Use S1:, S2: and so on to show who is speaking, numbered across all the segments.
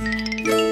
S1: ส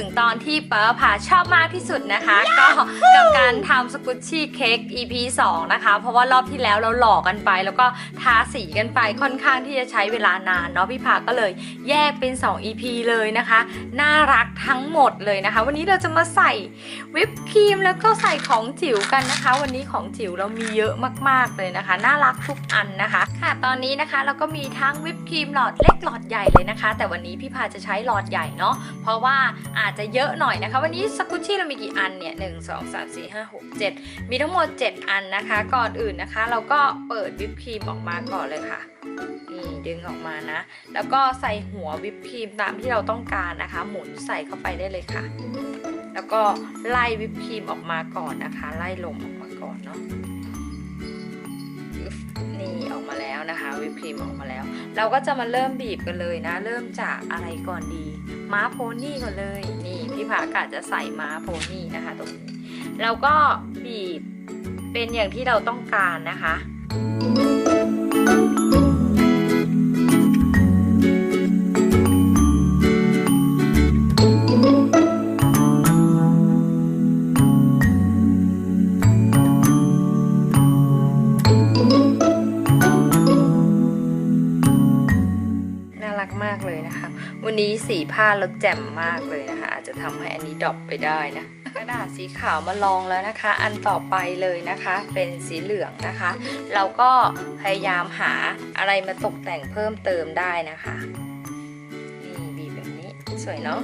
S1: ถึงตอนที่ป้าพาชอบมากที่สุดนะคะ ก็กับการทำสกุชชี่เค้ก EP 2 นะคะ เพราะว่ารอบที่แล้วเราหลอกกันไป แล้วก็ทาสีกันไปค่อนข้างที่จะใช้เวลานานเนาะพี่พาก็เลยแยกเป็น 2 EP เลยนะคะ น่ารักทั้งหมดเลยนะคะ วันนี้เราจะมาใส่วิปครีมแล้วก็ใส่ของจิ๋วกันนะคะ วันนี้ของจิ๋วเรามีเยอะมากๆเลยนะคะ น่ารักทุกอันนะคะ ค่ะตอนนี้นะคะเราก็มีทั้งวิปครีมหลอดเล็กหลอดใหญ่เลยนะคะ แต่วันนี้พี่พาจะใช้หลอดใหญ่เนาะเพราะว่าอาจจะเยอะหน่อยนะคะ วันนี้สกุชชี่เรามีกี่อันเนี่ยหนึ่งสองสามสี่ห้าหกเจ็ดมีทั้งหมด 7 อันนะคะ ก่อนอื่นนะคะ เราก็เปิดวิปครีมออกมาก่อนเลยค่ะนี่ดึงออกมานะ แล้วก็ใส่หัววิปครีมตามที่เราต้องการนะคะ หมุนใส่เข้าไปได้เลยค่ะ แล้วก็ไล่วิปครีมออกมาก่อนนะคะ ไล่ลมออกมาก่อนเนาะนี่ออกมาแล้วนะคะวิปครีมออกมาแล้ว เราก็จะมาเริ่มบีบกันเลยนะ เริ่มจากอะไรก่อนดี ม้าโพนี่ก่อนเลย นี่พี่ผากาจะใส่ม้าโพนี่นะคะตรงนี้แล้วก็บีบเป็นอย่างที่เราต้องการนะคะ ผ้าเราแจ่มมากเลยนะคะ อาจจะทำให้อันนี้ดรอปไปได้นะกระดาษสีขาวมาลองแล้วนะคะ อันต่อไปเลยนะคะ เป็นสีเหลืองนะคะ เราก็พยายามหาอะไรมาตกแต่งเพิ่มเติมได้นะคะ นี่บีแบบนี้สวยเนาะ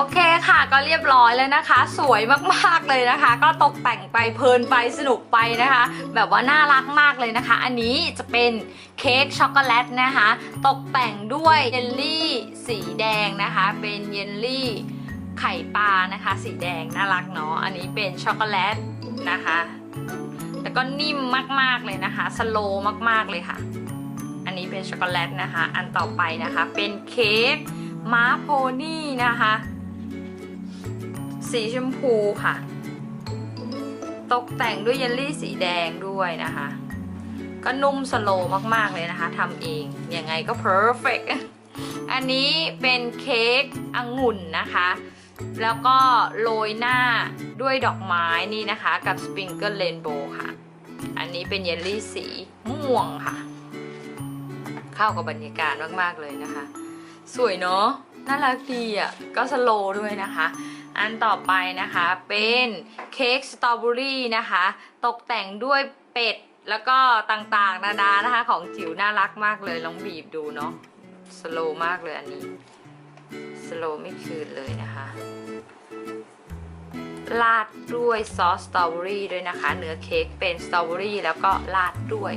S1: โอเคค่ะก็เรียบร้อยแล้วนะคะ สวยมากๆเลยนะคะ ก็ตกแต่งไปเพลินไปสนุกไปนะคะ แบบว่าน่ารักมากเลยนะคะ อันนี้จะเป็นเค้กช็อกโกแลตนะคะ ตกแต่งด้วยเยลลี่สีแดงนะคะ เป็นเยลลี่ไข่ปลานะคะ สีแดงน่ารักเนาะอันนี้เป็นช็อกโกแลตนะคะแล้วก็นิ่มมากๆเลยนะคะ สโลว์มากๆเลยค่ะ อันนี้เป็นช็อกโกแลตนะคะ อันต่อไปนะคะ เป็นเค้กม้าโพนี่นะคะ สีชมพูค่ะ ตกแต่งด้วยเยลลี่สีแดงด้วยนะคะ ก็นุ่มสโลว์มากๆเลยนะคะทำเองยังไงก็ perfect อันนี้เป็นเค้กองุ่นนะคะ แล้วก็โรยหน้าด้วยดอกไม้นี่นะคะ กับสปริงเกิลเรนโบว์ค่ะ อันนี้เป็นเยลลี่สีม่วงค่ะ เข้ากับบรรยากาศมากๆเลยนะคะ สวยเนาะน่ารักดีอะ ก็สโลว์ด้วยนะคะ อันต่อไปนะคะเป็นเค้กสตรอเบอรี่นะคะ ตกแต่งด้วยเป็ดแล้วก็ต่างๆ นานานะคะ ของจิ๋วน่ารักมากเลย ลองบีบดูเนาะสโลมากเลยอันนี้สโลไม่คืนเลยนะคะราดด้วยซอสสตรอเบอรี่ด้วยนะคะ เนื้อเค้กเป็นสตรอเบอรี่แล้วก็ราดด้วย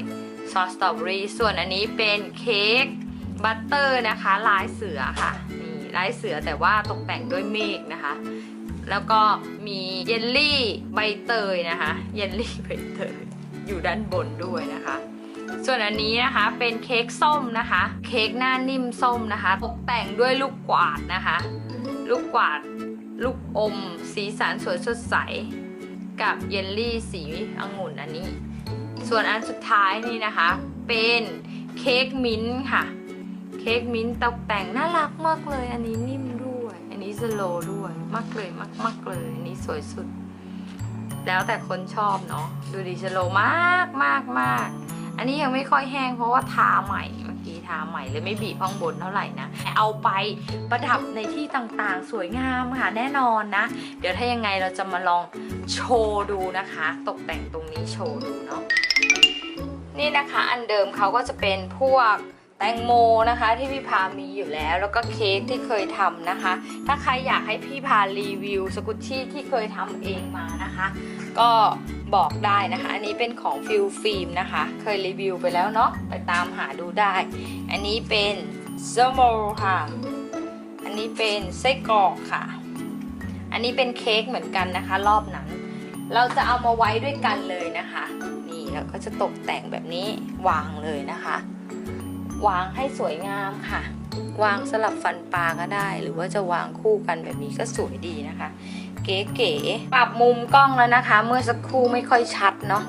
S1: ซอสสตรอเบอรี่ส่วนอันนี้เป็นเค้กบัตเตอร์นะคะ ลายเสือค่ะนี่ลายเสือแต่ว่าตกแต่งด้วยเมฆนะคะ แล้วก็มีเยลลี่ใบเตยนะคะ เยลลี่ใบเตยอยู่ด้านบนด้วยนะคะ ส่วนอันนี้นะคะเป็นเค้กส้มนะคะ เค้กหน้านิ่มส้มนะคะตกแต่งด้วยลูกกวาดนะคะ ลูกกวาดลูกอม สีสันสวยสดใส กับเยลลี่สีองุ่นอันนี้ ส่วนอันสุดท้ายนี่นะคะ เป็นเค้กมิ้นค่ะ เค้กมิ้นตกแต่งน่ารักมากเลย อันนี้นิ่มด้วย อันนี้สโลด้วย มากเลยมากมากเลยนี้สวยสุด แล้วแต่คนชอบเนาะดูดิสโลว์มากมากมากอันนี้ยังไม่ค่อยแห้งเพราะว่าทาใหม่เมื่อกี้ทาใหม่เลยไม่บีบข้างบนเท่าไหร่นะเอาไปประดับในที่ต่างๆ สวยงามค่ะแน่นอนนะ เดี๋ยวถ้ายังไงเราจะมาลองโชว์ดูนะคะ ตกแต่งตรงนี้โชว์ดูเนาะนี่นะคะอันเดิมเขาก็จะเป็นพวก แตงโมนะคะที่พี่พามีอยู่แล้ว แล้วก็เค้กที่เคยทำนะคะ ถ้าใครอยากให้พี่พารีวิวสกุชชี่ที่เคยทำเองมานะคะ ก็บอกได้นะคะ อันนี้เป็นของฟิลฟิล์มนะคะ เคยรีวิวไปแล้วเนาะไปตามหาดูได้ อันนี้เป็นซโมค่ะ อันนี้เป็นไส้กรอกค่ะ อันนี้เป็นเค้กเหมือนกันนะคะ รอบนั้น เราจะเอามาไว้ด้วยกันเลยนะคะ นี่แล้วก็จะตกแต่งแบบนี้วางเลยนะคะ วางให้สวยงามค่ะ วางสลับฟันปลาก็ได้ หรือว่าจะวางคู่กันแบบนี้ก็สวยดีนะคะ เก๋ๆปรับมุมกล้องแล้วนะคะ เมื่อสักครู่ไม่ค่อยชัดเนาะ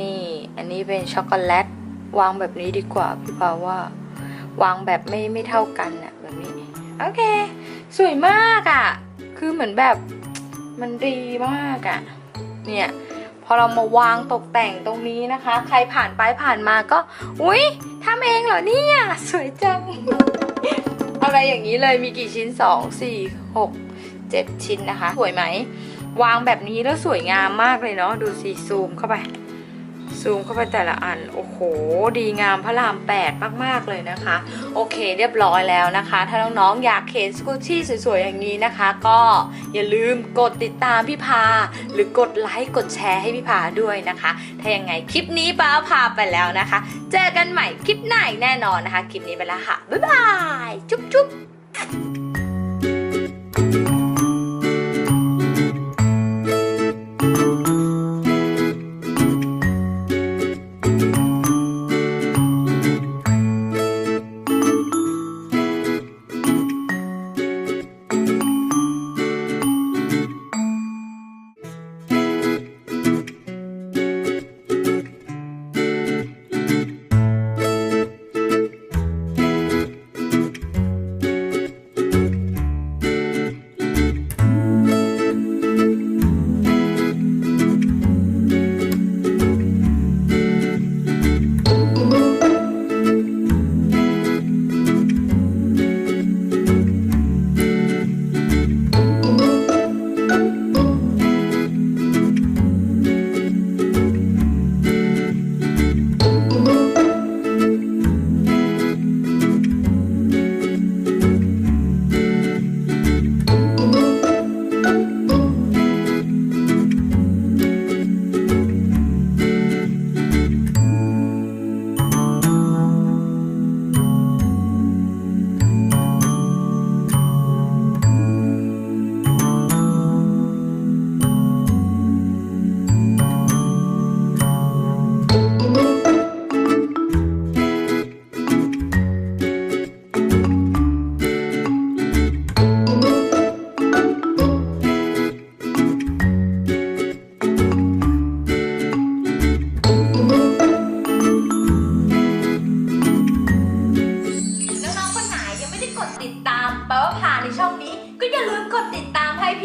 S1: นี่อันนี้เป็นช็อกโกแลตวางแบบนี้ดีกว่าพี่พาว่าวางแบบไม่ไม่เท่ากันอะแบบนี้โอเค สวยมากอะคือเหมือนแบบมันดีมากอะเนี่ย อเรามาวางตกแต่งตรงนี้นะคะ ใครผ่านไปผ่านมาก็ อุ๊ยทำเองเหรอเนี่ย สวยจัง อะไรอย่างนี้เลยมีกี่ชิ้นสองสี่หกเจ็ดชิ้นนะคะ สวยไหม วางแบบนี้แล้วสวยงามมากเลยเนาะดูสิซูมเข้าไป ซูมเข้าไปแต่ละอัน โอ้โห ดีงามพระรามแปดมาก ๆ เลยนะคะ โอเคเรียบร้อยแล้วนะคะ ถ้าน้องๆ อยากเห็นสกูชี่สวย ๆ อย่างนี้นะคะ ก็อย่าลืมกดติดตามพี่พา หรือกดไลค์ กดแชร์ให้พี่พาด้วยนะคะ ถ้ายังไงคลิปนี้ป้าพาไปแล้วนะคะ เจอกันใหม่คลิปหน้าแน่นอนนะคะ คลิปนี้ไปแล้วค่ะ บ๊ายบาย จุ๊บจุ๊บ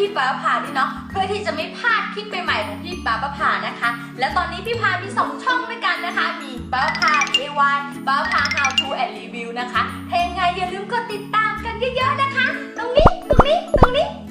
S1: พี่ฟ้าผ่าด้วยเนาะเพื่อที่จะไม่พลาดคลิปใหม่ๆของพี่ป้าปรผ่านะคะ และตอนนี้พี่พามีสองช่องด้วยกันนะคะ มีป้าผ่า DIY ป้าผ่า How to and Review นะคะเพลงไงอย่าลืมกดติดตามกันเยอะๆนะคะ ตรงนี้ตรงนี้ตรงนี้